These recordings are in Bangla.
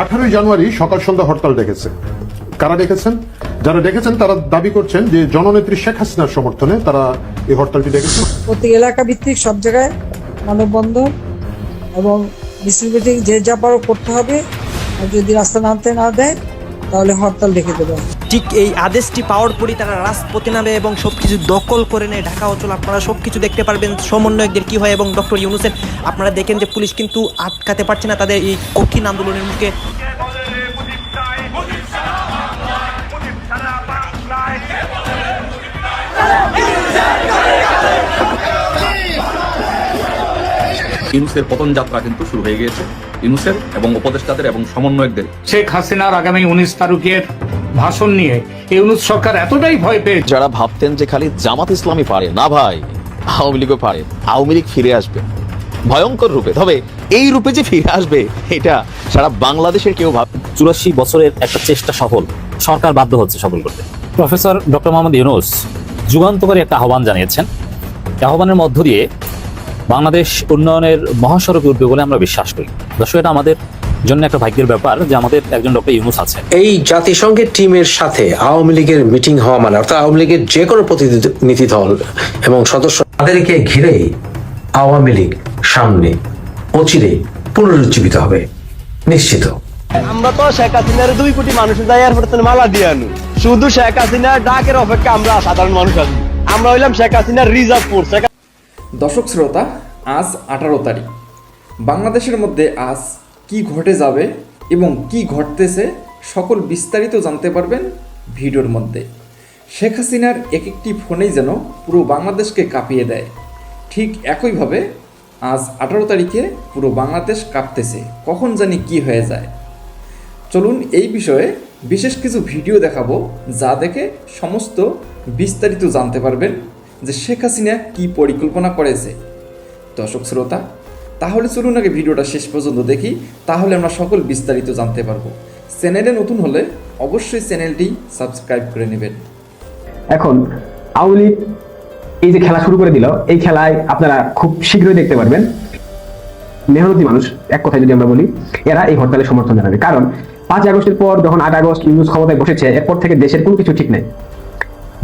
আঠারোই জানুয়ারি সকাল সন্ধ্যা হরতাল ডেকেছে। কারা ডেকেছেন? যারা ডেকেছেন, তারা দাবি করছেন যে জননেত্রী শেখ হাসিনার সমর্থনে তারা এই হরতালটি ডেকেছেন প্রতি এলাকা ভিত্তিক সব জায়গায় মানববন্ধন এবং মিটিং যে যা পারো করতে হবে। যদি রাস্তা নামতে না দেয় তাহলে হরতাল ডেকে দেবে ঠিক এই আদেশটি পাওয়ার পরই তারা রাজপথে নামে এবং সবকিছু দখল করে নেয় ঢাকা অচল আপনারা সব কিছু দেখতে পারবেন সমন্বয়কদের কি হয় এবং ডক্টর ইউনুসেন আপনারা দেখেন যে পুলিশ কিন্তু আটকাতে পারছে না তাদের এই কঠিন আন্দোলনের মুখে ইউনুসের পতন যাত্রা কিন্তু শুরু হয়ে গিয়েছে। ইউনুসের এবং উপদেষ্টাদের এবং সমন্বয়কদের। শেখ হাসিনার আগামী উনিশ তারিখের ভাষণ নিয়ে ইউনুস সরকার এতটাই ভয় পেয়ে যারা ভাবতেন যে খালি জামাত ইসলামী পারে না ভাই আওয়ামী লীগও পারে আওয়ামী লীগ ফিরে আসবে। ভয়ঙ্কর রূপে তবে এই রূপে যে ফিরে আসবে এটা সারা বাংলাদেশের কেউ ভাব চুরাশি বছরের একটা চেষ্টা সফল সরকার বাধ্য হচ্ছে সফল করতে। প্রফেসর ডক্টর মোহাম্মদ ইউনুস যুগান্তকারী একটা আহ্বান জানিয়েছেন। এই আহ্বানের মধ্য দিয়ে বাংলাদেশ উন্নয়নের মহাসড়কে উঠবে বলে আমরা বিশ্বাস করি। দর্শক এটা আমাদের জন্য একটা ভাগ্যের ব্যাপার যে আমাদের একজন ডক্টর ইউনুস আছে। এই জাতিসংঘের টিমের সাথে আওয়ামী লীগের মিটিং হওয়া মানে অর্থাৎ আওয়ামী লীগের যে কোনো প্রতিনিধি দল এবং সদস্য তাদেরকে ঘিরেই আওয়ামী লীগ সামনে অচিরে পুনরুজ্জীবিত হবে। নিশ্চিত। আমরা তো শেখ হাসিনার দুই কোটি মানুষের যাই এয়ারপোর্টে মালা দিয়ে আনু। শুধু শেখ হাসিনার ডাকের অপেক্ষা আমরা সাধারণ মানুষ আছি। আমরা হইলাম শেখ হাসিনার রিজার্ভ ফোর্স। দর্শক শ্রোতা, আজ আঠারো তারিখ। বাংলাদেশের মধ্যে আজ কি ঘটে যাবে এবং কি ঘটতেছে সকল বিস্তারিত জানতে পারবেন ভিডিওর মধ্যে। শেখ হাসিনার এক একটি ফোনেই যেন পুরো বাংলাদেশকে কাঁপিয়ে দেয়। ঠিক একইভাবে আজ আঠারো তারিখে পুরো বাংলাদেশ কাঁপতেছে। কখন জানি কি হয়ে যায়। চলুন এই বিষয়ে বিশেষ কিছু ভিডিও দেখাবো, যা দেখে সমস্ত বিস্তারিত জানতে পারবেন যে শেখ হাসিনা কী পরিকল্পনা করেছে দর্শক শ্রোতা, তাহলে চলুন আগে ভিডিওটা শেষ পর্যন্ত দেখি, তাহলে আমরা সকল বিস্তারিত জানতে পারব। চ্যানেলে নতুন হলে অবশ্যই চ্যানেলটি সাবস্ক্রাইব করে নেবেন। এখন লীগ এই যে খেলা শুরু করে দিল, এই খেলায় আপনারা খুব শীঘ্রই দেখতে পারবেন। মেহনতি মানুষ, এক কথায় যদি আমরা বলি, এরা এই হরতালের সমর্থন জানাবে। কারণ পাঁচ আগস্টের পর যখন আট আগস্ট ইউনুস ক্ষমতায় বসেছে, এরপর থেকে দেশের কোনো কিছু ঠিক নেই।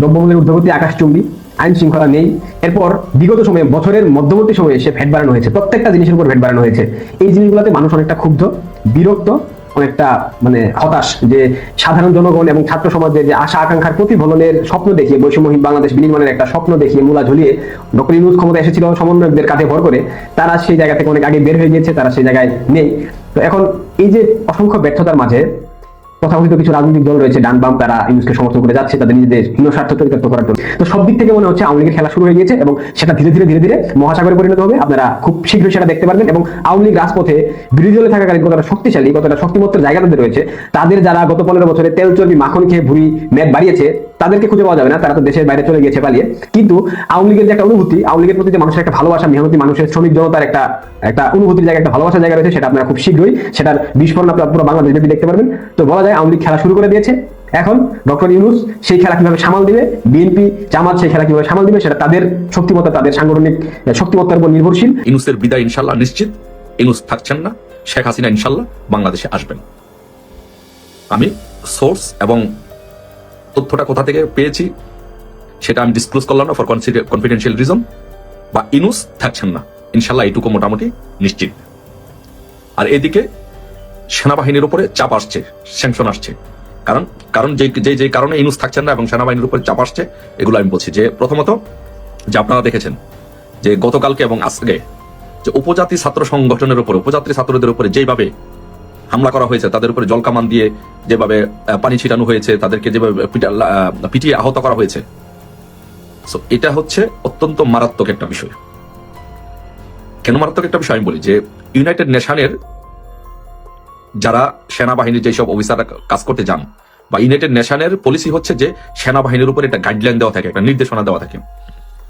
দ্রব্যমূল্যের ঊর্ধ্বগতি আকাশচুম্বী আইন শৃঙ্খলা নেই। এরপর বিগত সময়ে, বছরের মধ্যবর্তী সময়ে এসে ভ্যাট বাড়ানো হয়েছে। প্রত্যেকটা জিনিসের উপর ভ্যাট বাড়ানো হয়েছে। এই জিনিসগুলোতে মানুষ অনেকটা ক্ষুব্ধ, বিরক্ত, অনেকটা মানে হতাশ যে সাধারণ জনগণ এবং ছাত্র সমাজের যে আশা, আকাঙ্ক্ষার প্রতিফলনের স্বপ্ন দেখিয়ে, বৈষম্যহীন বাংলাদেশ বিনির্মাণের একটা স্বপ্ন দেখিয়ে মূলা ঝুলিয়ে ডক্টর ইউনুস ক্ষমতা এসেছিল, সমন্বয়কদের কাঁধে ভর করে। তারা সেই জায়গা থেকে অনেক আগে বের হয়ে গিয়েছে, তারা সেই জায়গায় নেই। তো এখন এই যে অসংখ্য ব্যর্থতার মাঝে তথাকথিত কিছু রাজনৈতিক দল রয়েছে, ডান বাম তারা ইউনুসকে সমর্থন করে যাচ্ছে, তাদের নিজেদের হীন স্বার্থ চরিতার্থ করার জন্য। তো সব দিক থেকে মনে হচ্ছে আওয়ামী লীগের খেলা শুরু হয়ে গিয়েছে এবং সেটা ধীরে ধীরে ধীরে ধীরে মহাসাগরে পরিণত হবে। আপনারা খুব শীঘ্রই সেটা দেখতে পারবেন এবং আওয়ামী লীগ রাজপথে বিরোধী দলে থাকাকালীন কতটা শক্তিশালী, কতটা শক্তিমত্তের জায়গা তাদের রয়েছে, তাদের যারা গত পনেরো বছরে তেল চর্বি, মাখন খেয়ে ভুড়ি মেদ বাড়িয়েছে, তাদেরকে খুঁজে পাওয়া যাবে না, তারা তো দেশের বাইরে চলে গিয়েছে পালিয়ে। কিন্তু আওয়ামী লীগের যে একটা অনুভূতি, আওয়ামী লীগের প্রতি যে মানুষের একটা ভালোবাসা, মেহনতি মানুষের শ্রমিক জনতার একটা একটা অনুভূতির জায়গা, একটা ভালোবাসার জায়গা রয়েছে, সেটা আপনারা খুব শীঘ্রই সেটার বিস্ফোরণ আপনারা পুরো বাংলাদেশ দেখতে পারবেন। তো বলা যায় আওয়ামী লীগ খেলা শুরু করে দিয়েছে। এখন ডক্টর ইউনুস সেই খেলা কীভাবে সামাল দিবে, বিএনপি, জামাত সেই খেলা কীভাবে সামাল দিবে, সেটা তাদের শক্তিমত্তা, তাদের সাংগঠনিক শক্তিমত্তার উপর নির্ভরশীল। ইউনুসের বিদায় ইনশাল্লাহ নিশ্চিত। ইউনুস থাকছেন না, শেখ হাসিনা ইনশাল্লাহ বাংলাদেশে আসবেন। আমি সোর্স এবং তথ্যটা কোথা থেকে পেয়েছি সেটা আমি ডিসক্লোজ করলাম না ফর কনফিডেন্সিয়াল রিজন বা ইনুস থাকছেন না। ইনশাল্লাহ এইটুকু মোটামুটি নিশ্চিত। আর এদিকে সেনাবাহিনীর উপরে চাপ আসছে স্যাংশন আসছে। কারণ কারণ যে যে যে কারণে ইনুস থাকছেন না এবং সেনাবাহিনীর উপরে চাপ আসছে, এগুলো আমি বলছি যে প্রথমত, যে আপনারা দেখেছেন যে গতকালকে এবং আজকে যে উপজাতি ছাত্র সংগঠনের উপরে, উপজাতি ছাত্রদের উপরে যেভাবে হামলা করা হয়েছে, তাদের উপরে জলকামান দিয়ে যেভাবে পানি ছিটানো হয়েছে, তাদেরকে যেভাবে পিটিয়ে আহত করা হয়েছে। সো এটা হচ্ছে অত্যন্ত মারাত্মক একটা বিষয়। কেন মারাত্মক একটা বিষয় আমি বলি যে ইউনাইটেড নেশনের যারা সেনাবাহিনীর যেসব অফিসাররা কাজ করতে যান, বা ইউনাইটেড নেশনের পলিসি হচ্ছে যে সেনাবাহিনীর উপর একটা গাইডলাইন দেওয়া থাকে, একটা নির্দেশনা দেওয়া থাকে।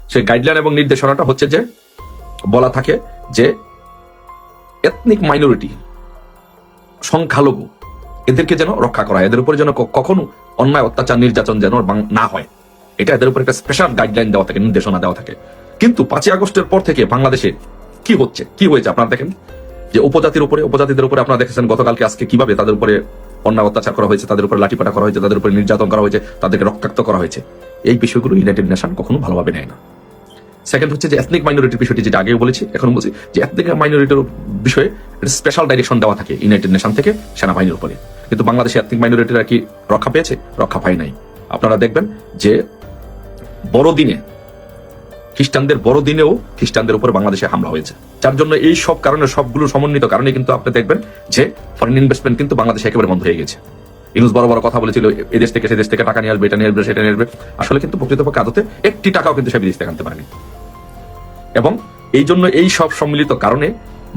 সেই গাইডলাইন এবং নির্দেশনাটা হচ্ছে যে, বলা থাকে যে এথনিক মাইনরিটি সংখ্যালঘু, এদেরকে যেন রক্ষা করা এদের উপরে যেন কখনো অন্যায়, অত্যাচার, নির্যাতন যেন না হয়। এটা এদের উপর একটা স্পেশাল গাইডলাইন দেওয়া থাকে, নির্দেশনা দেওয়া থাকে। কিন্তু পাঁচই আগস্টের পর থেকে বাংলাদেশে কি হচ্ছে? কি হয়েছে? আপনারা দেখেন। যে উপজাতির উপরে, উপজাতিদের উপরে আপনারা দেখেছেন গতকালকে, আজকে কীভাবে তাদের উপরে অন্যায় অত্যাচার করা হয়েছে, তাদের উপরে লাঠিপাটা করা হয়েছে, তাদের উপরে নির্যাতন করা হয়েছে, তাদেরকে রক্তাক্ত করা হয়েছে। এই বিষয়গুলো ইউনাইটেড নেশন কখনো ভালোভাবে নেয় না। সেকেন্ড হচ্ছে যে এথনিক মাইনরিটির বিষয়টি যেটা আগেও বলেছি এখন বলছি যে এথনিক মাইনরিটির বিষয়ে স্পেশাল ডাইরেকশন দেওয়া থাকে ইউনাইটেড নেশন থেকে সেনাবাহিনীর উপরে। কিন্তু বাংলাদেশে এথনিক মাইনরিটিরা কি রক্ষা পেয়েছে? রক্ষা পায় নাই। আপনারা দেখবেন যে বড়দিনে খ্রিস্টানদের বড়দিনেও খ্রিস্টানদের উপর বাংলাদেশে হামলা হয়েছে। যার জন্য এই সব কারণে, সবগুলো সমন্বিত কারণে কিন্তু আপনি দেখবেন যে ফরেন ইনভেস্টমেন্ট কিন্তু বাংলাদেশে একেবারে বন্ধ হয়ে গেছে। ইউনুস বড় বড় কথা বলেছিল এই দেশ থেকে সে দেশ থেকে টাকা নিয়ে আসবে, এটা নিয়ে আসবে, সেটা নিয়ে আসবে। আসলে কিন্তু প্রকৃতপক্ষে আদতে একটি টাকাও কিন্তু সে বিদেশ থেকে আনতে পারেনি। এবং এই জন্য এই সব সম্মিলিত কারণে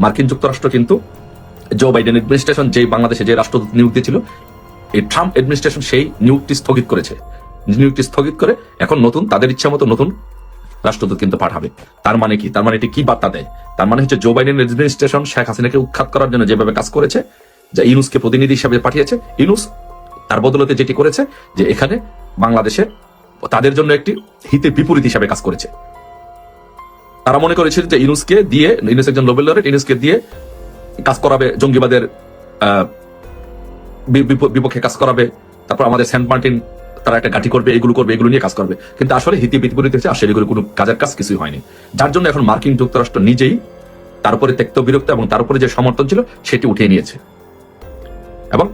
মার্কিন যুক্তরাষ্ট্র কিন্তু জো বাইডেন অ্যাডমিনিস্ট্রেশন যে বাংলাদেশে যে রাষ্ট্রদূত নিয়োগ দিয়েছিল, এই ট্রাম্প অ্যাডমিনিস্ট্রেশন সেই নিয়োগটি স্থগিত করেছে। নিয়োগটি স্থগিত করে এখন নতুন, তাদের ইচ্ছা মতো নতুন রাষ্ট্রদূত কিন্তু পাঠাবে। তার মানে কি? তার মানে এটি কি বার্তা দেয়? তার মানে হচ্ছে জো বাইডেন অ্যাডমিনিস্ট্রেশন শেখ হাসিনাকে উৎখাত করার জন্য যেভাবে কাজ করেছে, যে ইউনুসকে প্রতিনিধি হিসেবে পাঠিয়েছে ইউনুস তার বদলতে যেটি করেছে, যে এখানে বাংলাদেশের তাদের জন্য একটি হিতে বিপরীত হিসাবে কাজ করেছে। তারা মনে করেছিল যে ইউনুসকে দিয়ে ইউনুস একজন নোবেল লরেট ইউনুসকে দিয়ে কাজ করাবে, জঙ্গিবাদের বিপক্ষে কাজ করাবে, তারপর আমাদের সেন্ট মার্টিন তারা একটা গাঠি করবে, এগুলো করবে, এগুলো নিয়ে কাজ করবে। কিন্তু আসলে হিতি বিপরীত হচ্ছে আসলে এগুলো কোনো কাজের কাজ কিছুই হয়নি। যার জন্য এখন মার্কিন যুক্তরাষ্ট্র নিজেই তার উপরে ত্যক্ত বিরক্ত এবং তার উপরে যে সমর্থন ছিল, সেটি উঠিয়ে নিয়েছে। এবং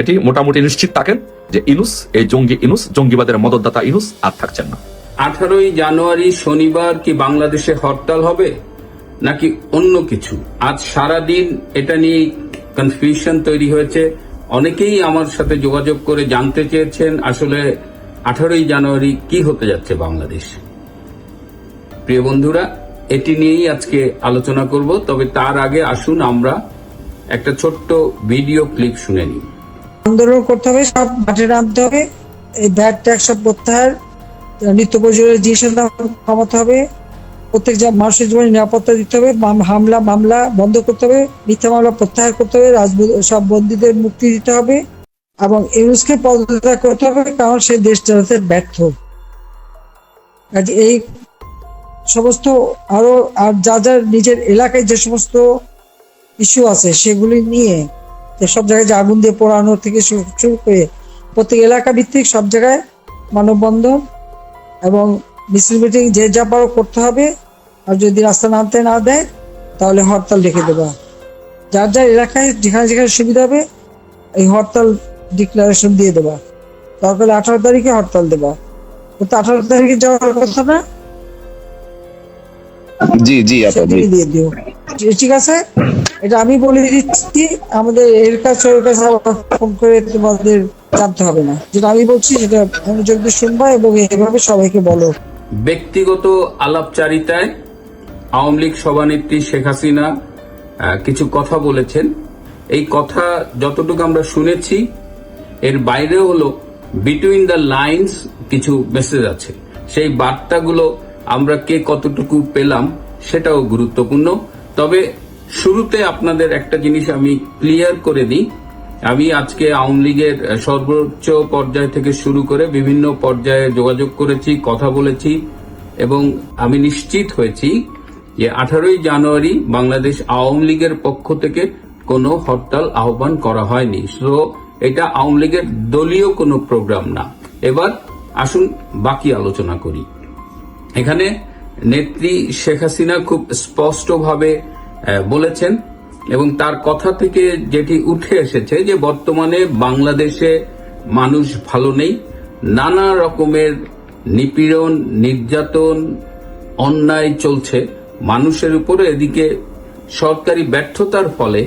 এটি মোটামুটি নিশ্চিত থাকেন যে ইনুস, এই জঙ্গি ইনুস, জঙ্গিবাদের মদতদাতা ইনুস আর থাকছেন না। আঠারোই জানুয়ারি শনিবার কি বাংলাদেশে হরতাল হবে, নাকি অন্য কিছু? আজ সারা দিন এটা নিয়ে কনফিউশন তৈরি হয়েছে। অনেকেই আমার সাথে যোগাযোগ করে জানতে চেয়েছেন আসলে আঠারোই জানুয়ারি কি হতে যাচ্ছে বাংলাদেশ। প্রিয় বন্ধুরা, এটি নিয়েই আজকে আলোচনা করব, তবে তার আগে আসুন আমরা একটা ছোট্ট ভিডিও ক্লিপ শুনে নিই। আন্দোলন করতে হবে, সব মাঠে নামতে হবে, এই ব্যাট ট্যাক্স সব প্রত্যাহার, নিত্য প্রয়োজনীয় জিনিসের দাম কমাতে হবে। প্রত্যেক মানুষের জীবনে নিরাপত্তা দিতে হবে হামলা, মামলা বন্ধ করতে হবে, মিথ্যা মামলা প্রত্যাহার করতে হবে সব বন্দীদের মুক্তি দিতে হবে এবং ইউনুসকে পদত্যাগ করতে হবে কারণ সে দেশ চালাতে ব্যর্থ। এই সমস্ত আরও, আর যা যা নিজের এলাকায় যে সমস্ত ইস্যু আছে সেগুলি নিয়ে সব জায়গায় যে আগুন দিয়ে পোড়ানো থেকে শুরু করে প্রত্যেক এলাকা ভিত্তিক সব জায়গায় মানববন্ধন এবং মিছিল মিটিং যে যা পারো করতে হবে। আর যদি রাস্তা নামতে না দেয় তাহলে হরতাল ডেকে দেবা। যার যার এলাকায় যেখানে যেখানে সুবিধা হবে এই হরতাল ডিক্লারেশন দিয়ে দেবা। দরকার আঠারো তারিখে হরতাল দেবা। কিন্তু আঠারো তারিখে যাওয়ার কথা না? জি জি দিয়ে দিও। ঠিক আছে? এটা আমি বলে দিচ্ছি আমাদের এর কাছে ওর কাছে ফোন করে তোমাদের জানতে হবে না। যেটা আমি বলছি সেটা মনোযোগ দিয়ে শুনবা এবং এভাবে সবাইকে বলো। ব্যক্তিগত আলাপচারিতায় আওয়ামী লীগ সভানেত্রী শেখ হাসিনা কিছু কথা বলেছেন। এই কথা যতটুকু আমরা শুনেছি, এর বাইরে হলো বিটুইন দ্য লাইন্স কিছু মেসেজ আছে। সেই বার্তাগুলো আমরা কে কতটুকু পেলাম সেটাও গুরুত্বপূর্ণ। তবে শুরুতে আপনাদের একটা জিনিস আমি ক্লিয়ার করে দিই আমি আজকে আওয়ামী লীগের সর্বোচ্চ পর্যায় থেকে শুরু করে বিভিন্ন পর্যায়ে যোগাযোগ করেছি, কথা বলেছি এবং আমি নিশ্চিত হয়েছি যে আঠারোই জানুয়ারি বাংলাদেশ আওয়ামী লীগের পক্ষ থেকে কোনো হরতাল আহ্বান করা হয়নি। সো এটা আওয়ামী লীগের দলীয় কোনো প্রোগ্রাম না। এবার আসুন বাকি আলোচনা করি। এখানে নেত্রী শেখ হাসিনা খুব স্পষ্টভাবে বলেছেন এবং তার কথা থেকে যেটি উঠে এসেছে যে বর্তমানে বাংলাদেশে মানুষ ভালো নেই, নানা রকমের নিপীড়ন, নির্যাতন, অন্যায় চলছে। মানুষের উপরে এদিকে সরকারি ব্যর্থতার ফলে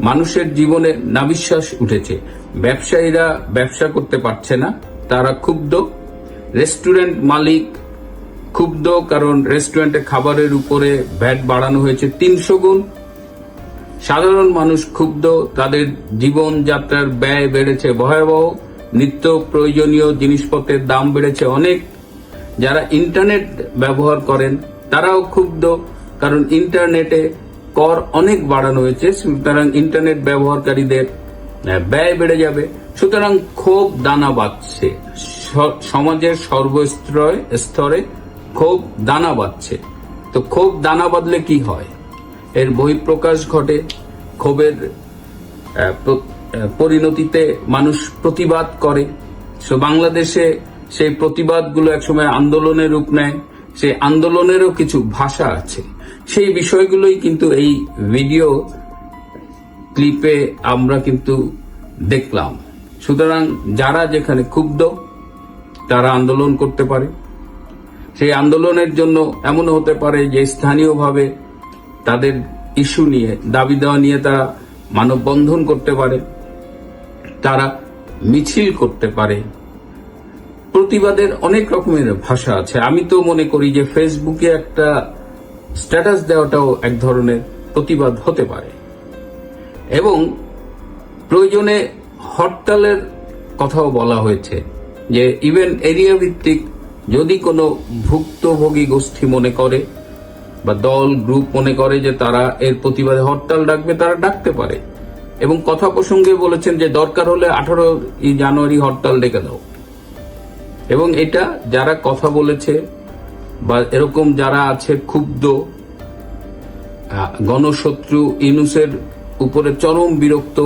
মানুষের জীবনে নাবিশ্বাস উঠেছে। ব্যবসায়ীরা ব্যবসা করতে পারছে না, তারা ক্ষুব্ধ। রেস্টুরেন্ট মালিক ক্ষুব্ধ, কারণ রেস্টুরেন্টে খাবারের উপরে ভ্যাট বাড়ানো হয়েছে তিনশো গুণ। সাধারণ মানুষ ক্ষুব্ধ, তাদের জীবনযাত্রার ব্যয় বেড়েছে ভয়াবহ, নিত্য প্রয়োজনীয় জিনিসপত্রের দাম বেড়েছে অনেক। যারা ইন্টারনেট ব্যবহার করেন, তারাও ক্ষুব্ধ, কারণ ইন্টারনেটে কর অনেক বাড়ানো হয়েছে, সুতরাং ইন্টারনেট ব্যবহারকারীদের ব্যয় বেড়ে যাবে। সুতরাং ক্ষোভ দানা বাঁধছে। সমাজের সর্বস্তরে, স্তরে ক্ষোভ দানা বাঁধছে। তো ক্ষোভ দানা বাঁধলে কি হয়? এর বহিঃপ্রকাশ ঘটে, ক্ষোভের পরিণতিতে মানুষ প্রতিবাদ করে। সো বাংলাদেশে সেই প্রতিবাদগুলো একসময় আন্দোলনের রূপ নেয়, সেই আন্দোলনেরও কিছু ভাষা আছে। সেই বিষয়গুলোই কিন্তু এই ভিডিও ক্লিপে আমরা কিন্তু দেখলাম। সুতরাং যারা যেখানে ক্ষুব্ধ, তারা আন্দোলন করতে পারে। সেই আন্দোলনের জন্য এমন হতে পারে যে স্থানীয়ভাবে তাদের ইস্যু নিয়ে, দাবি দেওয়া নিয়ে তারা মানববন্ধন করতে পারে, তারা মিছিল করতে পারে। প্রতিবাদের অনেক রকমের ভাষা আছে। আমি তো মনে করি যে ফেসবুকে একটা স্ট্যাটাস দেওয়াটাও এক ধরনের প্রতিবাদ হতে পারে। এবং প্রয়োজনে হরতালের কথাও বলা হয়েছে যে, ইভেন এরিয়া ভিত্তিক যদি কোনো ভুক্তভোগী গোষ্ঠী মনে করে বা দল, গ্রুপ মনে করে যে তারা এর প্রতিবাদে হরতাল ডাকবে, তারা ডাকতে পারে। এবং কথা প্রসঙ্গে বলেছেন যে দরকার হলে আঠারো জানুয়ারি হরতাল ডেকে দাও। এবং এটা যারা কথা বলেছে বা এরকম যারা আছে ক্ষুব্ধ গণশত্রু ইনুসের উপরে চরম বিরক্ত,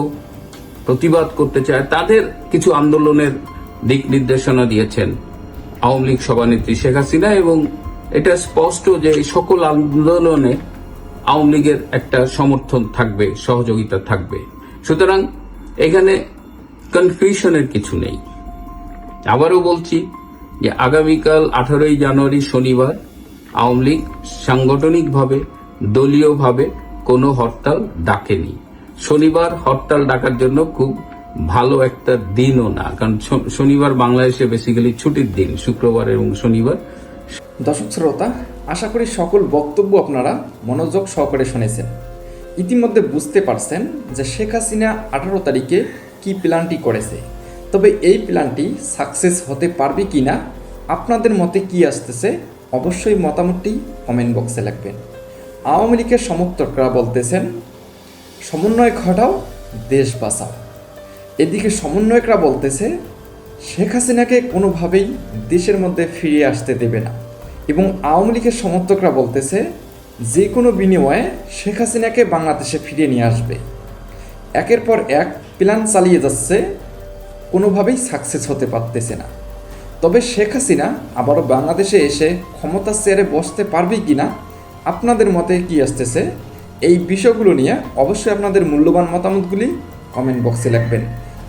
প্রতিবাদ করতে চায়, তাদের কিছু আন্দোলনের দিক নির্দেশনা দিয়েছেন আওয়ামী লীগ সভানেত্রী শেখ হাসিনা এবং এটা স্পষ্ট যে সকল আন্দোলনে আওয়ামী লীগের একটা সমর্থন থাকবে, সহযোগিতা থাকবে। সুতরাং এখানে কনফিউশনের কিছু নেই। আবারও বলছি যে আগামীকাল আঠারোই জানুয়ারি শনিবার আওয়ামী লীগ সাংগঠনিকভাবে, দলীয়ভাবে কোনো হরতাল ডাকেনি। শনিবার হরতাল ডাকার জন্য খুব ভালো একটা দিনও না। কারণ শনিবার বাংলাদেশে বেসিক্যালি ছুটির দিন, শুক্রবার এবং শনিবার দর্শক শ্রোতা আশা করি সকল বক্তব্য আপনারা মনোযোগ সহকারে শুনেছেন। ইতিমধ্যে বুঝতে পারছেন যে শেখ হাসিনা আঠারো তারিখে কি প্ল্যানটি করেছে। তবে এই প্ল্যানটি সাকসেস হতে পারবে কি না আপনাদের মতে কি আসতেছে, অবশ্যই মতামতটি কমেন্ট বক্সে লিখবেন। আওয়ামী লীগের সমর্থকরা বলতেছেন, সমন্বয় ঘটাও, দেশ বাঁচাও। এদিকে সমন্বয়করা বলতেছে শেখ হাসিনাকে কোনোভাবেই দেশের মধ্যে ফিরিয়ে আসতে দেবে না। এবং আওয়ামী লীগের সমর্থকরা বলতেছে, যে কোনো বিনিময়ে শেখ হাসিনাকে বাংলাদেশে ফিরিয়ে নিয়ে আসবে। একের পর এক প্ল্যান চালিয়ে যাচ্ছে, কোনোভাবেই সাকসেস হতে পারতেছে না। তবে শেখ হাসিনা আবারও বাংলাদেশে এসে ক্ষমতার চেয়ারে বসতে পারবে কি না আপনাদের মতে কি আসতেছে? এই বিষয়গুলো নিয়ে অবশ্যই আপনাদের মূল্যবান মতামতগুলি কমেন্ট বক্সে লিখবেন।